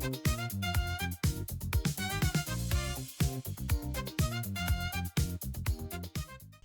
thank you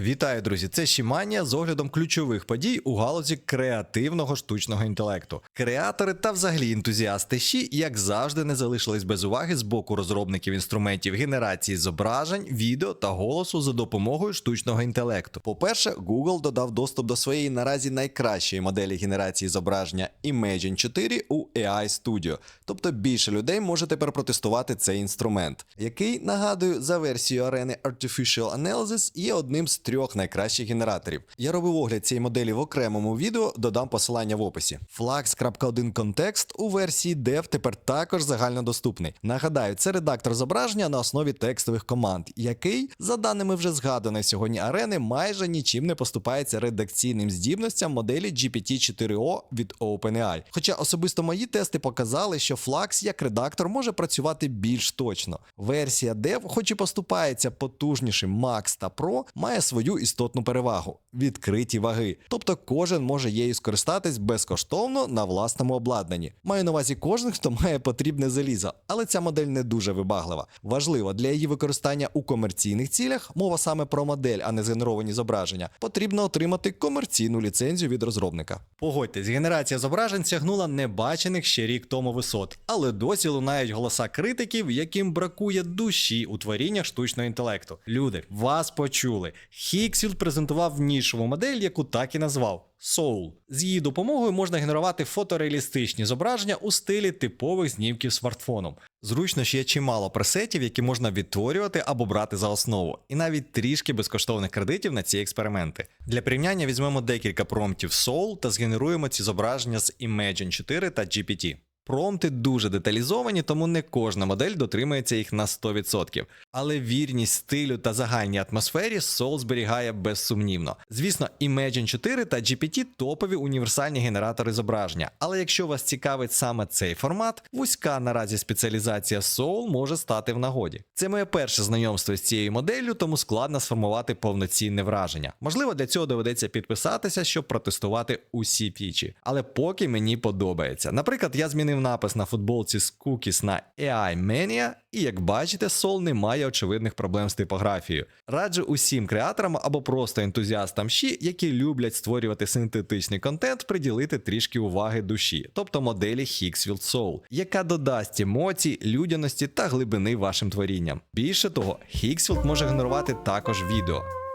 Вітаю, друзі! Це Шіманія з оглядом ключових подій у галузі креативного штучного інтелекту. Креатори та взагалі ентузіасти Ші, як завжди, не залишились без уваги з боку розробників інструментів генерації зображень, відео та голосу за допомогою штучного інтелекту. По-перше, Google додав доступ до своєї наразі найкращої моделі генерації зображення Imagen 4 у AI Studio. Тобто більше людей може тепер протестувати цей інструмент, який, нагадую, за версією арени Artificial Analysis є одним з трьох найкращих генераторів. Я робив огляд цієї моделі в окремому відео, додам посилання в описі. Flux.1 контекст у версії Dev тепер також загальнодоступний. Нагадаю, це редактор зображення на основі текстових команд, який, за даними вже згаданої сьогодні арени, майже нічим не поступається редакційним здібностям моделі GPT-4o від OpenAI. Хоча особисто мої тести показали, що Flux як редактор може працювати більш точно. Версія Dev, хоч і поступається потужнішим Max та Pro, має свою істотну перевагу відкриті ваги. Тобто кожен може її скористатись безкоштовно на власному обладнанні. Маю на увазі кожен, хто має потрібне залізо, але ця модель не дуже вибаглива. Важливо для її використання у комерційних цілях, мова саме про модель, а не згенеровані зображення, потрібно отримати комерційну ліцензію від розробника. Погодьтесь, генерація зображень сягнула небачених ще рік тому висот, але досі лунають голоса критиків, яким бракує душі у творіннях штучного інтелекту. Люди, вас почули. Хіксфілд презентував нішову модель, яку так і назвав. Soul. З її допомогою можна генерувати фотореалістичні зображення у стилі типових знімків смартфоном. Зручно, що є чимало пресетів, які можна відтворювати або брати за основу, і навіть трішки безкоштовних кредитів на ці експерименти. Для порівняння візьмемо декілька промптів Soul та згенеруємо ці зображення з Imagen 4 та GPT. Промпти дуже деталізовані, тому не кожна модель дотримується їх на 100%. Але вірність стилю та загальній атмосфері Soul зберігає безсумнівно. Звісно, Imagen 4 та GPT топові універсальні генератори зображення. Але якщо вас цікавить саме цей формат, вузька наразі спеціалізація Soul може стати в нагоді. Це моє перше знайомство з цією моделлю, тому складно сформувати повноцінне враження. Можливо, для цього доведеться підписатися, щоб протестувати усі фічі. Але поки мені подобається. Наприклад, я змінив напис на футболці з cookies на AI Mania, і як бачите, Sol не має очевидних проблем з типографією. Раджу усім креаторам або просто ентузіастам щі, які люблять створювати синтетичний контент, приділити трішки уваги душі, тобто моделі Higgsfield Soul, яка додасть емоцій, людяності та глибини вашим творінням. Більше того, Higgsfield може генерувати також відео.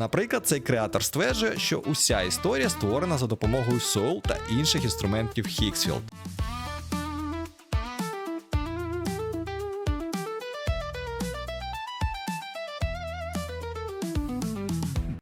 Наприклад, цей креатор стверджує, що уся історія створена за допомогою Soul та інших інструментів Higgsfield.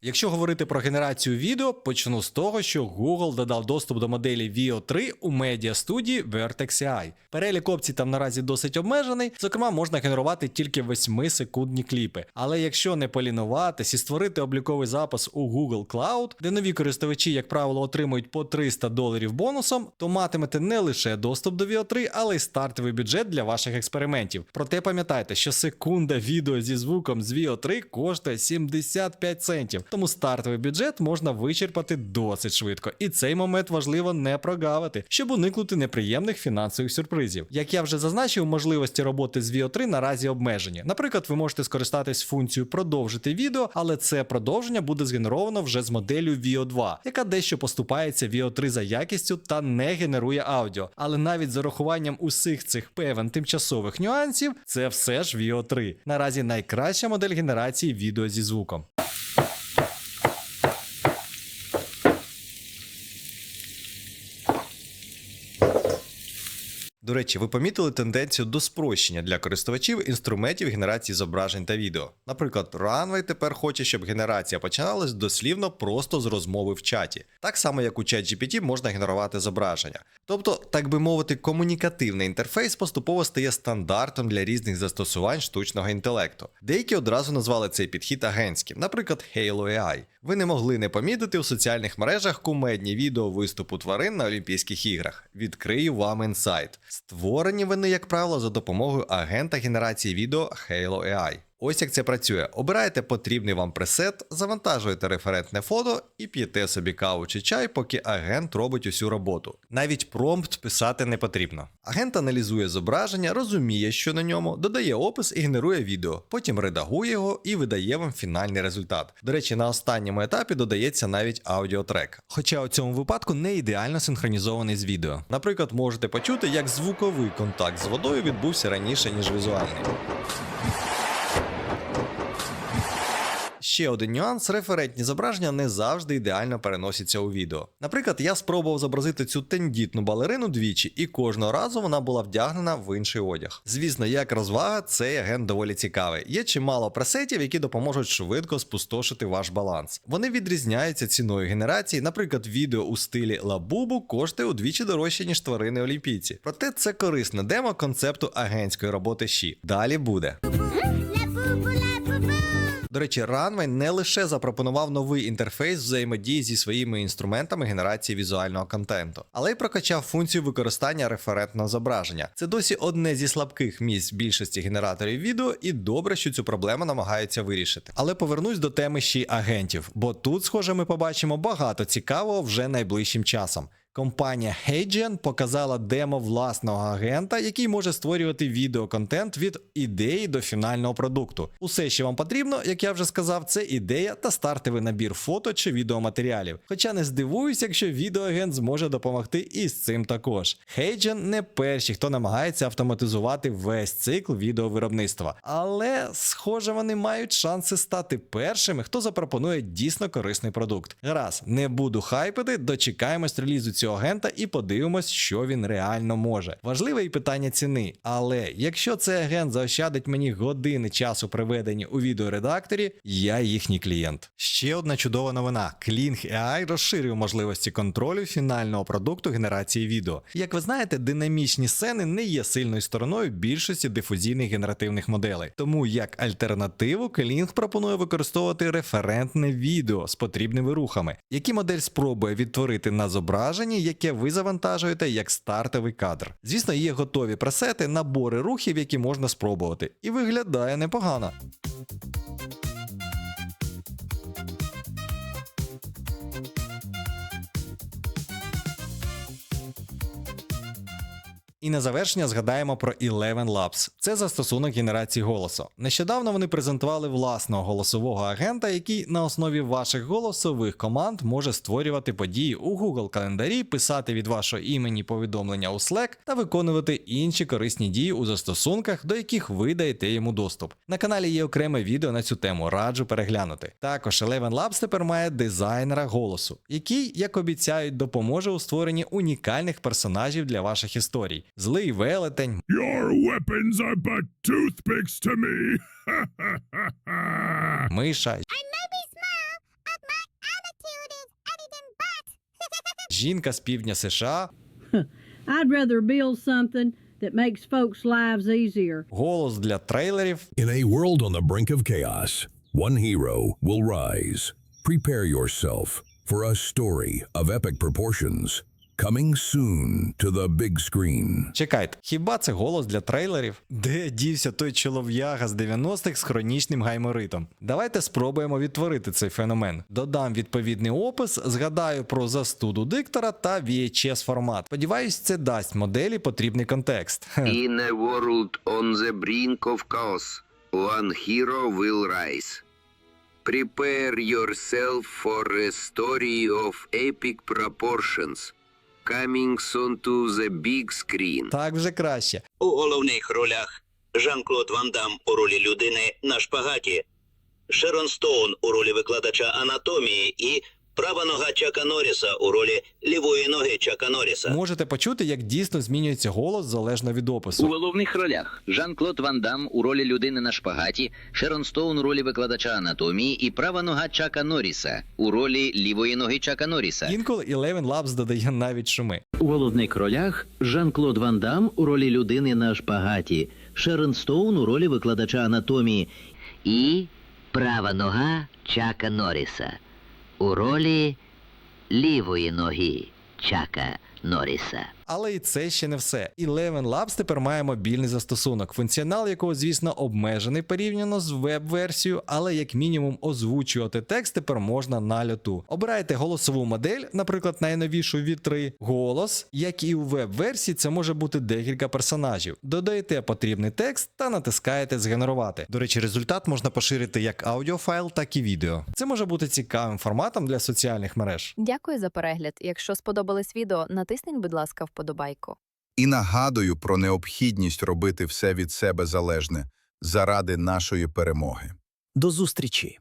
Якщо говорити про генерацію відео, почну з того, що Google додав доступ до моделі Veo 3 у медіастудії Vertex AI. Перелік опцій там наразі досить обмежений, зокрема, можна генерувати тільки 8-секундні кліпи. Але якщо не полінуватись і створити обліковий запис у Google Cloud, де нові користувачі, як правило, отримують по 300 доларів бонусом, то матимете не лише доступ до Veo 3, але й стартовий бюджет для ваших експериментів. Проте пам'ятайте, що секунда відео зі звуком з Veo 3 коштує 75 центів. Тому стартовий бюджет можна вичерпати досить швидко, і цей момент важливо не прогавити, щоб уникнути неприємних фінансових сюрпризів. Як я вже зазначив, можливості роботи з VO3 наразі обмежені. Наприклад, ви можете скористатись функцією продовжити відео, але це продовження буде згенеровано вже з моделлю VO 2, яка дещо поступається VO 3 за якістю та не генерує аудіо. Але навіть з урахуванням усіх цих певен тимчасових нюансів, це все ж VO 3. Наразі найкраща модель генерації відео зі звуком. До речі, ви помітили тенденцію до спрощення для користувачів інструментів генерації зображень та відео. Наприклад, Runway тепер хоче, щоб генерація починалась дослівно просто з розмови в чаті, так само як у ChatGPT можна генерувати зображення. Тобто, так би мовити, комунікативний інтерфейс поступово стає стандартом для різних застосувань штучного інтелекту. Деякі одразу назвали цей підхід агентським, наприклад, Halo AI. Ви не могли не помітити у соціальних мережах кумедні відео виступу тварин на Олімпійських іграх. Відкрию вам інсайт. Створені вони, як правило, за допомогою агента генерації відео Halo AI. Ось як це працює. Обираєте потрібний вам пресет, завантажуєте референтне фото і п'єте собі каву чи чай, поки агент робить усю роботу. Навіть промпт писати не потрібно. Агент аналізує зображення, розуміє, що на ньому, додає опис і генерує відео, потім редагує його і видає вам фінальний результат. До речі, на останньому етапі додається навіть аудіотрек. Хоча у цьому випадку не ідеально синхронізований з відео. Наприклад, можете почути, як звуковий контакт з водою відбувся раніше, ніж візуальний. Ще один нюанс: референтні зображення не завжди ідеально переносяться у відео. Наприклад, я спробував зобразити цю тендітну балерину двічі, і кожного разу вона була вдягнена в інший одяг. Звісно, як розвага, цей агент доволі цікавий. Є чимало пресетів, які допоможуть швидко спустошити ваш баланс. Вони відрізняються ціною генерації. Наприклад, відео у стилі Лабубу коштує удвічі дорожче, ніж тварини олімпійці. Проте це корисне демо концепту агентської роботи щі. Далі буде. До речі, Runway не лише запропонував новий інтерфейс взаємодії зі своїми інструментами генерації візуального контенту, але й прокачав функцію використання референтного зображення. Це досі одне зі слабких місць більшості генераторів відео, і добре, що цю проблему намагаються вирішити. Але повернусь до теми ще й агентів, бо тут, схоже, ми побачимо багато цікавого вже найближчим часом. Компанія Heijian показала демо власного агента, який може створювати відеоконтент від ідеї до фінального продукту. Усе, що вам потрібно, як я вже сказав, це ідея та стартовий набір фото чи відеоматеріалів. Хоча не здивуюсь, якщо відеоагент зможе допомогти і з цим також. Heijian не перші, хто намагається автоматизувати весь цикл відеовиробництва, але схоже, вони мають шанси стати першими, хто запропонує дійсно корисний продукт. Гаразд, не буду хайпити, дочекаємось релізу цього агента і подивимось, що він реально може. Важливе і питання ціни. Але якщо цей агент заощадить мені години часу приведені у відеоредакторі, я їхній клієнт. Ще одна чудова новина: Kling AI розширив можливості контролю фінального продукту генерації відео. Як ви знаєте, динамічні сцени не є сильною стороною більшості дифузійних генеративних моделей. Тому як альтернативу Kling пропонує використовувати референтне відео з потрібними рухами, які модель спробує відтворити на зображенні, яке ви завантажуєте як стартовий кадр. Звісно, є готові пресети, набори рухів, які можна спробувати, і виглядає непогано. І на завершення згадаємо про Eleven Labs. Це застосунок генерації голосу. Нещодавно вони презентували власного голосового агента, який на основі ваших голосових команд може створювати події у Google календарі, писати від вашого імені повідомлення у Slack та виконувати інші корисні дії у застосунках, до яких ви даєте йому доступ. На каналі є окреме відео на цю тему, раджу переглянути. Також Eleven Labs тепер має дизайнера голосу, який, як обіцяють, допоможе у створенні унікальних персонажів для ваших історій. Злий велетень, Your weapons are but toothpicks to me. миша, maybe small, but my attitude is anything but. жінка з півдня США, I'd rather build something that makes folks' lives easier. голос для трейлерів, In a world on the brink of chaos, one hero will rise. Prepare yourself for a story of epic proportions. Coming soon to the big screen. Чекайте, хіба це голос для трейлерів? Де дівся той чолов'яга з 90-х з хронічним гайморитом? Давайте спробуємо відтворити цей феномен. Додам відповідний опис, згадаю про застуду диктора та VHS формат. Сподіваюсь, це дасть моделі потрібний контекст. In a world on the brink of chaos, one hero will rise. Prepare yourself for a story of epic proportions. Coming soon to the big screen. Так вже краще. У головних ролях Жан-Клод Ван Дам у ролі людини на шпагаті, Шерон Стоун у ролі викладача анатомії і права нога Чака Норріса у ролі лівої ноги Чака Норріса. Можете почути, як дійсно змінюється голос залежно від опису У головних ролях Жан-Клод Ван Дам у ролі людини на шпагаті, Шерон Стоун у ролі викладача анатомії і права нога Чака Норріса у ролі лівої ноги Чака Норріса. Інколи Eleven Labs додає навіть шуми. У головних ролях Жан-Клод Ван Дам у ролі людини на шпагаті, Шерон Стоун у ролі викладача анатомії і права нога Чака Норріса у ролі лівої ноги Чака Норріса. Але і це ще не все. Eleven Labs тепер має мобільний застосунок, функціонал якого, звісно, обмежений порівняно з веб-версією, але як мінімум озвучувати текст тепер можна на льоту. Обирайте голосову модель, наприклад, найновішу від 3 голос, як і у веб-версії, це може бути декілька персонажів. Додаєте потрібний текст та натискаєте згенерувати. До речі, результат можна поширити як аудіофайл, так і відео. Це може бути цікавим форматом для соціальних мереж. Дякую за перегляд. Якщо сподобалось відео, натисніть, будь ласка, вподобайку. І нагадую про необхідність робити все від себе залежне заради нашої перемоги. До зустрічі.